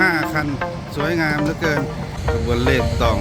5 คัน สวยงามเหลือเกินขบวนเลขตอง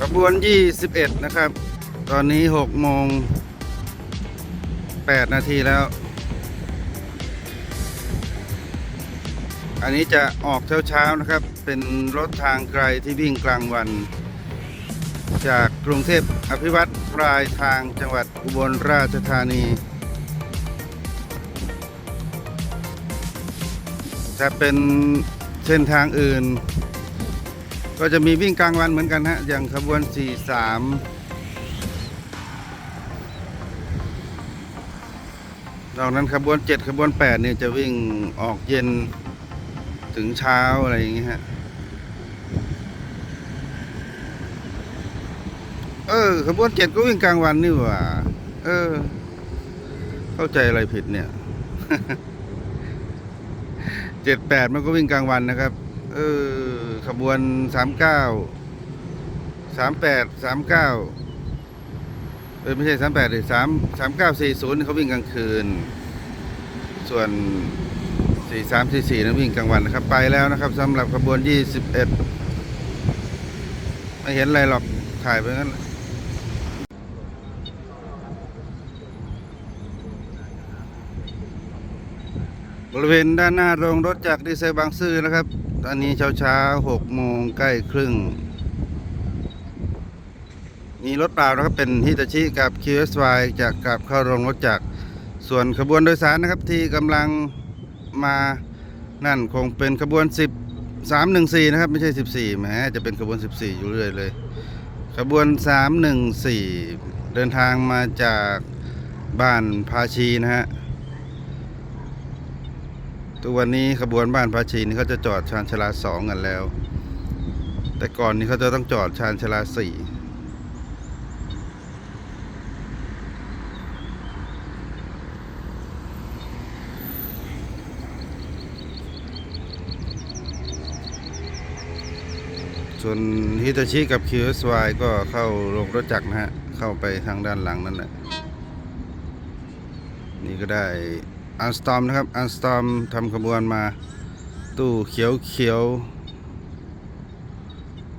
ขบวน 21 นะครับ ตอนนี้ 6 โมง 8 นาทีแล้ว อันนี้จะออกเช้าๆนะครับ เป็นรถทางไกลที่วิ่งกลางวัน จากกรุงเทพอภิวัตรปลายทางจังหวัดอุบลราชธานีถ้าเป็นเส้นทางอื่น ก็จะมีวิ่งกลางวันเหมือนกันฮะ อย่างขบวน 43นอกนั้นขบวน 7 ขบวน 8 เนี่ยจะวิ่งออกเย็น ถึงเช้าอะไรอย่างเงี้ฮะ เออขบวน7ก็วิ่งกลางวันนี่หว่า เออ เข้าใจอะไรผิดเนี่ย7 8มันก็วิ่งกลางวันนะครับ เออ ขบวน39 38 39เออไม่ใช่38เลย3 39 40เขาวิ่งกลางคืน ส่วน 43 44นั้นวิ่งกลางวันนะครับ ไปแล้วนะครับสำหรับขบวน21ไม่เห็นอะไรหรอก ถ่ายไปงั้นบริเวณด้านหน้าโรงรถจากดีเซลบางซื่อนะครับ ตอนนี้เช้าเช้าหกโมงใกล้ครึ่ง มีรถเปล่านะครับ เป็นฮิตาชิกับ QSY จากกลับเข้าโรงรถจากส่วนขบวนโดยสารนะครับที่กำลัง มานั่นคงเป็นขบวน 10 314 นะครับ ไม่ใช่ 14แหมจะเป็นขบวน 14 อยู่เรื่อยเลย ขบวน 314 เดินทางมาจากบ้านภาชีนะฮะทุกวันนี้ขบวนบ้านภาชีนี่เขาจะจอดชานชาลาสองกันแล้ว แต่ก่อนนี้เขาจะต้องจอดชานชาลาสี่ ส่วนฮิตาชิกับ QSY ก็เข้าโรงรถจักรนะฮะ เข้าไปทางด้านหลังนั่นแหละ นี่ก็ได้อันสตอมนะครับอันสตอมทำขบวนมาตู้เขียวเขียว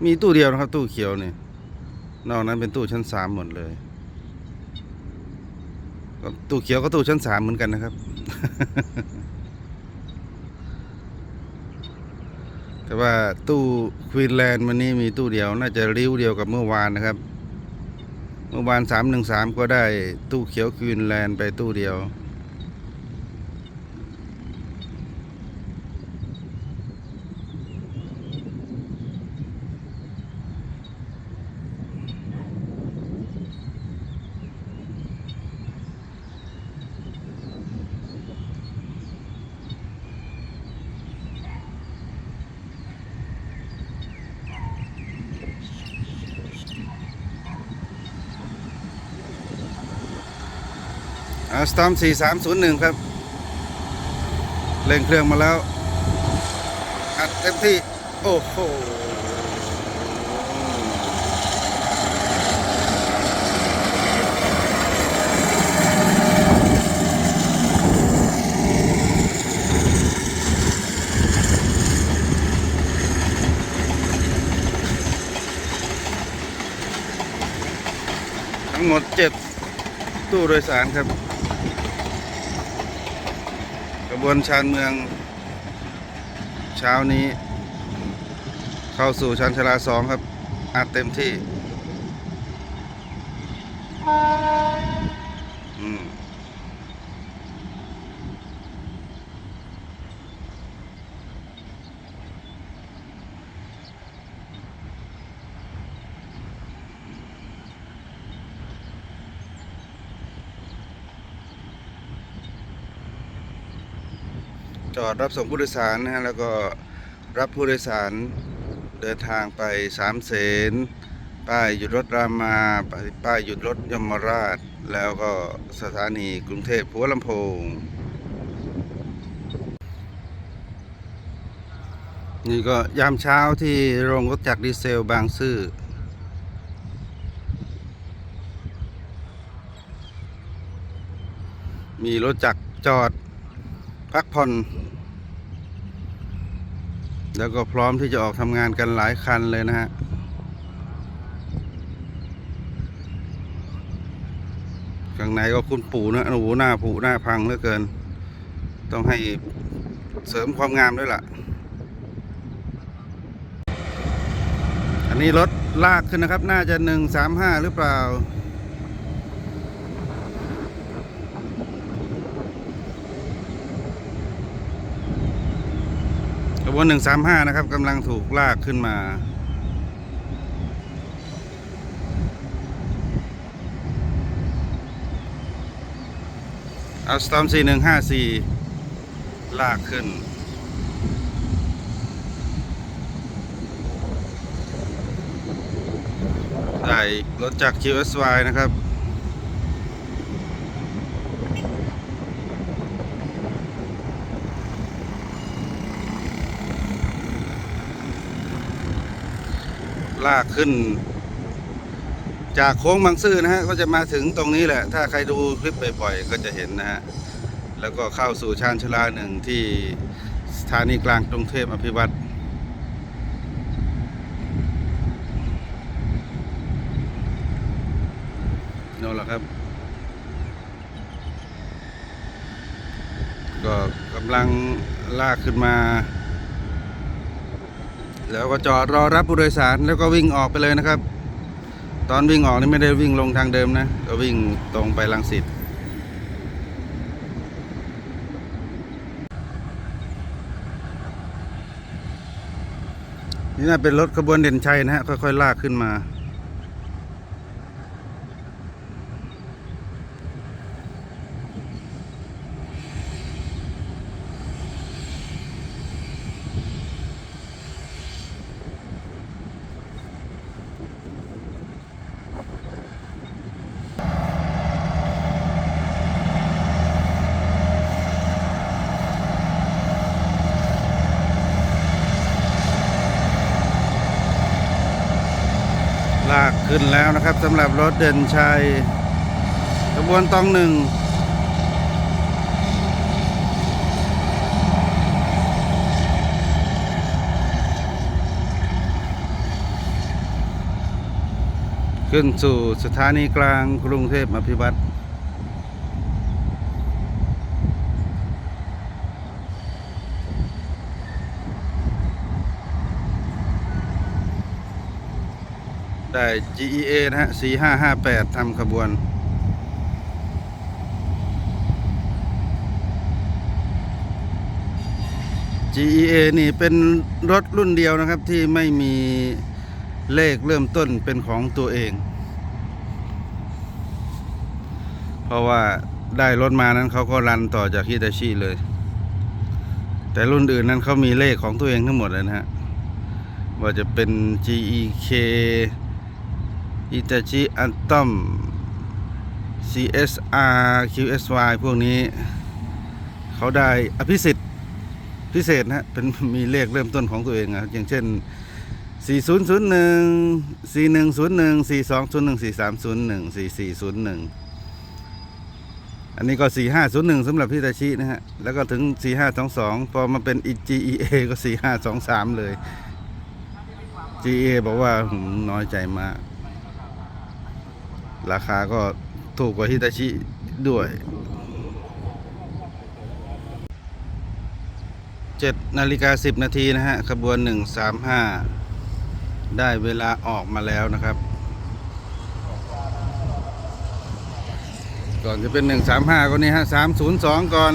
มีตู้เดียวนะครับ ตู้เขียวนี่ นอกนั้นเป็นตู้ชั้นสามหมดเลยตู้เขียวก็ตู้ชั้นสามเหมือนกันนะครับ แต่ว่าตู้ควีนแลนด์วันนี้มีตู้เดียว น่าจะริ้วเดียวกับเมื่อวานนะครับ เมื่อวานสามหนึ่งสามก็ได้ตู้เขียวควีนแลนด์ไปตู้เดียว อาสตอม4301 ครับ เร่งเครื่องมาแล้ว อัดเต็มที่ โอ้โหทั้งหมด7ตู้โดยสารครับ บวนชานเมือง เช้านี้ เข้าสู่ชานชาลาสองครับอัดเต็มที่ อืม ดรับส่งผู้โดยสารนะฮะแล้วก็รับผู้โดยสารเดินทางไปสามเสนป้ายหยุดรถรามาป้ายป้ายหยุดรถยมราช แล้วก็สถานีกรุงเทพหัวลำโพง นี่ก็ยามเช้าที่โรงรถจักรดีเซลบางซื่อมีรถจักรจอด พักผ่อน แล้วก็พร้อมที่จะออกทำงานกันหลายคันเลยนะฮะข้างในก็คุณปู่นะโอ้โหหน้าผุหน้าพังเหลือเกิน ต้องให้เสริมความงามด้วยล่ะ อันนี้รถลากขึ้นนะครับ น่าจะหนึ่งสามห้าหรือเปล่า ขบวนหนึ่งสามห้านะครับกำลังถูกลากขึ้นมาเอัลสตอมสี่หนึ่งห้าสี่ลากขึ้น ได้รถจาก QSY นะครับ ลากขึ้น จากโค้งบางซื่อนะฮะก็จะมาถึงตรงนี้แหละ ถ้าใครดูคลิปบ่อยๆก็จะเห็นนะฮะแล้วก็เข้าสู่ชานชลาหนึ่งที่สถานีกลางกรุงเทพอภิวัตรนั่นแหละครับ ก็กำลังลากขึ้นมา แล้วก็จอดรอรับผู้โดยสารแล้วก็วิ่งออกไปเลยนะครับ ตอนวิ่งออกนี่ไม่ได้วิ่งลงทางเดิมนะ ก็วิ่งตรงไปลังสิตนี่น่าเป็นรถขบวนเด่นชัยนะฮะค่อยๆลากขึ้นมา ขึ้นแล้วนะครับสำหรับรถเด่นชัยขบวนตองหนึ่งขึ้นสู่สถานีกลางกรุงเทพอภิวัตร GEA นะฮะ 4558ทำขบวน GEA นี่เป็นรถรุ่นเดียวนะครับที่ไม่มีเลขเริ่มต้นเป็นของตัวเอง เพราะว่าได้รถมานั้นเขาก็รันต่อจากฮิตาชิเลย แต่รุ่นอื่นนั้นเขามีเลขของตัวเองทั้งหมดเลยนะฮะ ว่าจะเป็น GEK อิตาชิอันตอม CSR QSY พวกนี้ เขาได้อภิสิทธิ์พิเศษนะเป็นมีเลขเริ่มต้นของตัวเองอะอย่างเช่น 4001 4101 4201 4301 4401 อันนี้ก็ 4501สำหรับพิตาชินะฮะ แล้วก็ถึง 4522 พอมาเป็น GEA ก็ 4523 เลย GEA บอกว่าหืมน้อยใจมาก ราคาก็ถูกกว่าฮิตาชิด้วย7นาฬิกา10นาทีนะฮะขบวน135ได้เวลาออกมาแล้วนะครับ ก่อนจะเป็น135ก็นี่ฮะ302ก่อน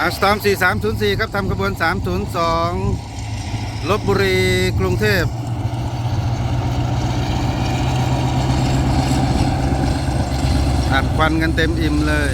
อาสตอม4304 ครับทำขบวน 302ลบบุรีกรุงเทพอัดควันกันเต็มอิ่มเลย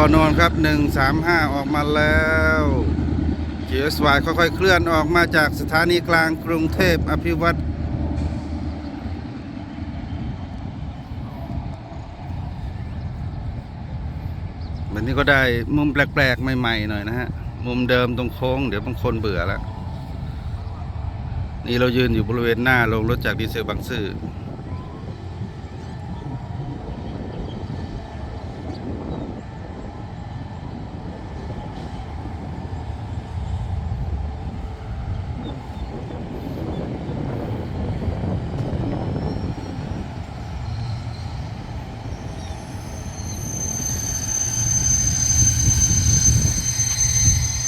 อนอน ครับ 135 ออกมาแล้ว GSY ค่อยๆ เคลื่อนออกมาจากสถานีกลางกรุงเทพอภิวัตรวันนี้ก็ได้มุมแปลกๆ ใหม่ๆ หน่อยนะฮะ มุมเดิมตรงโค้ง เดี๋ยวบางคนเบื่อแล้ว นี่เรายืนอยู่บริเวณหน้าโรงรถจากดีเซลบางซื่อ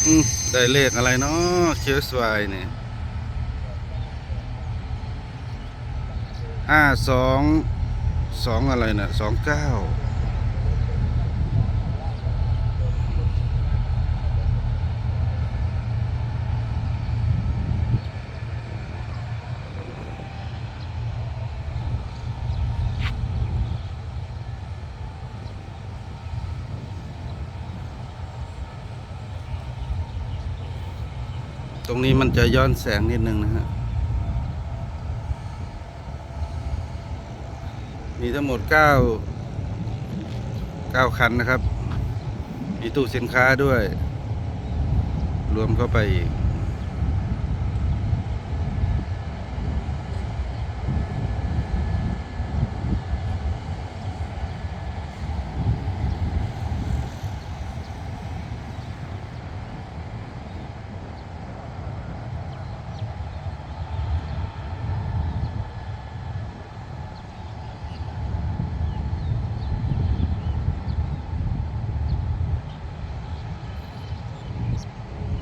อืมได้เลขอะไรเนาะเชื้อสวายเนี่ยห้าสองสองอะไรนะสองเก้า ตรงนี้มันจะย้อนแสงนิดนึงนะฮะ มีทั้งหมดเก้าเก้าคันนะครับ มีตู้สินค้าด้วย รวมเข้าไปอีก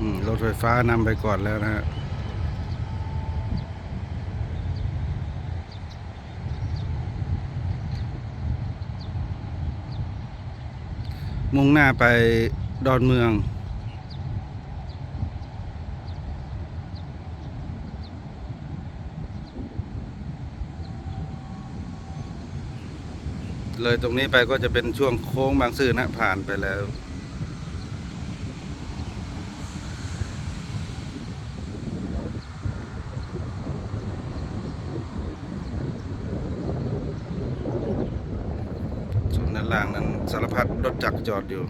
อืมร ถไฟฟ้านำไปก่อนแล้วนะฮะมุ่งหน้าไปดอนเมือง เลยตรงนี้ไปก็จะเป็นช่วงโค้งบางซื่อนะผ่านไปแล้ว ส่วนด้านล่างนั้น สารพัดรถจักรจอดอยู่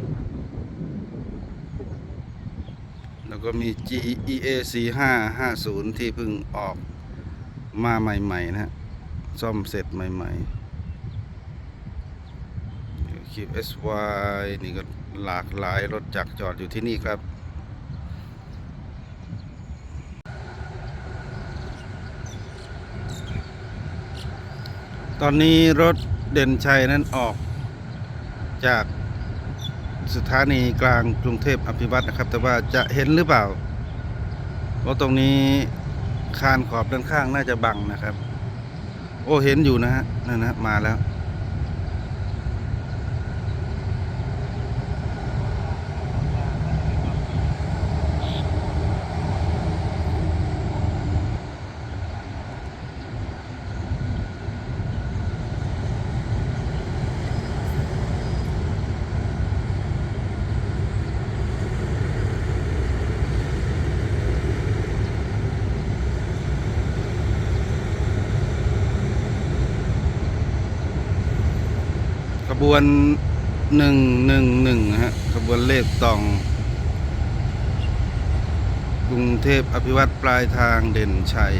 แล้วก็มี GEA 4550 ที่เพิ่งออกมาใหม่ๆนะฮะ ซ่อมเสร็จใหม่ๆ QSY นี่ก็หลากหลายรถจักรจอดอยู่ที่นี่ครับตอนนี้รถเด่นชัยนั้นออก จากสถานีกลางกรุงเทพอภิวัตนะครับ แต่ว่าจะเห็นหรือเปล่าเพราะตรงนี้คานขอบด้านข้างน่าจะบังนะครับ โอ้เห็นอยู่นะฮะนั่นนะมาแล้ว วนหนึ่งหนึ่งหนึ่งฮะขบวนเลขตองกรุงเทพอภิวัตรปลายทางเด่นชัย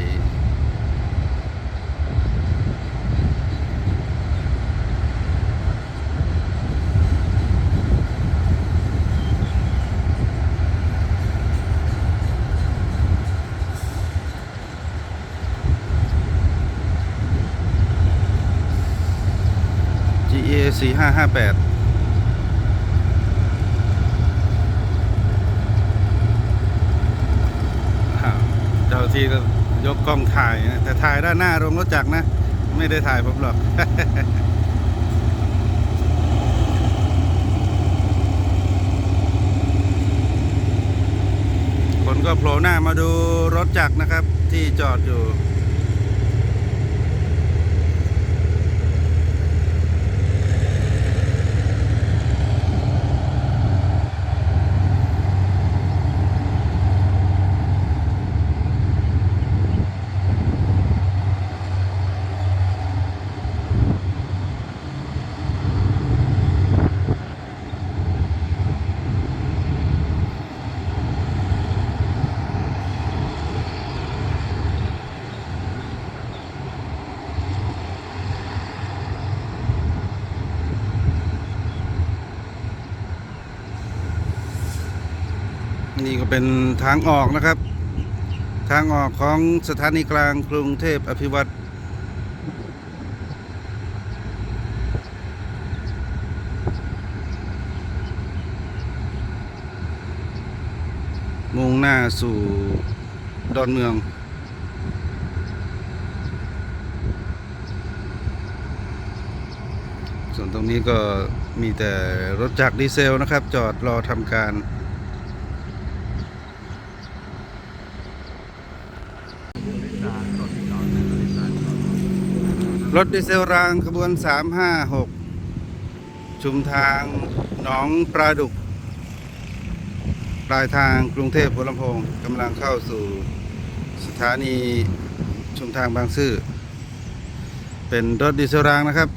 GA สี่ห้าห้าแปดเจ้าที่ก็ยกกล้องถ่ายนะแต่ถ่ายด้านหน้าโรงรถจักรนะ ไม่ได้ถ่ายผมหรอกคนก็โผล่หน้ามาดูรถจักรนะครับ ที่จอดอยู่ นี่ก็เป็นทางออกนะครับ ทางออกของสถานีกลางกรุงเทพอภิวัตรมุ่งหน้าสู่ดอนเมือง ส่วนตรงนี้ก็มีแต่รถจักรดีเซลนะครับ จอดรอทำการ รถดีเซลรางขบวน 356 ชุมทางหนองปลาดุก ปลายทางกรุงเทพหัวลำโพงกำลังเข้าสู่สถานีชุมทางบางซื่อ เป็นรถดีเซลรางนะครับ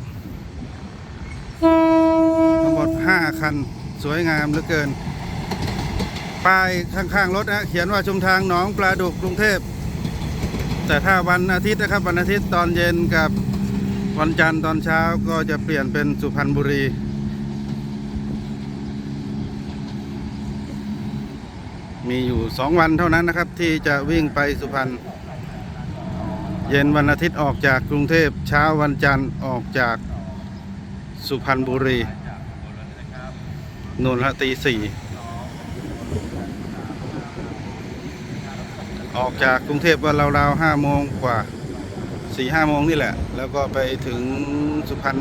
ทั้งหมด 5 คัน สวยงามเหลือเกิน ป้ายข้างๆรถนะเขียนว่าชุมทางหนองปลาดุกกรุงเทพแต่ถ้าวันอาทิตย์นะครับวันอาทิตย์ตอนเย็นกับ วันจันทร์ตอนเช้าก็จะเปลี่ยนเป็นสุพรรณบุรี มีอยู่สองวันเท่านั้นนะครับ ที่จะวิ่งไปสุพรรณเย็นวันอาทิตย์ออกจากกรุงเทพเช้าวันจันทร์ออกจากสุพรรณบุรีนนละตีสี่ออกจากกรุงเทพวันราวๆห้าโมงกว่า สี่ห้าโมงนี่แหละ แล้วก็ไปถึงสุพรรณ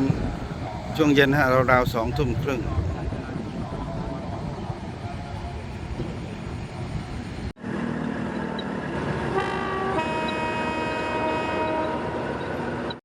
ช่วงเย็นฮะราวๆสองทุ่มครึ่ง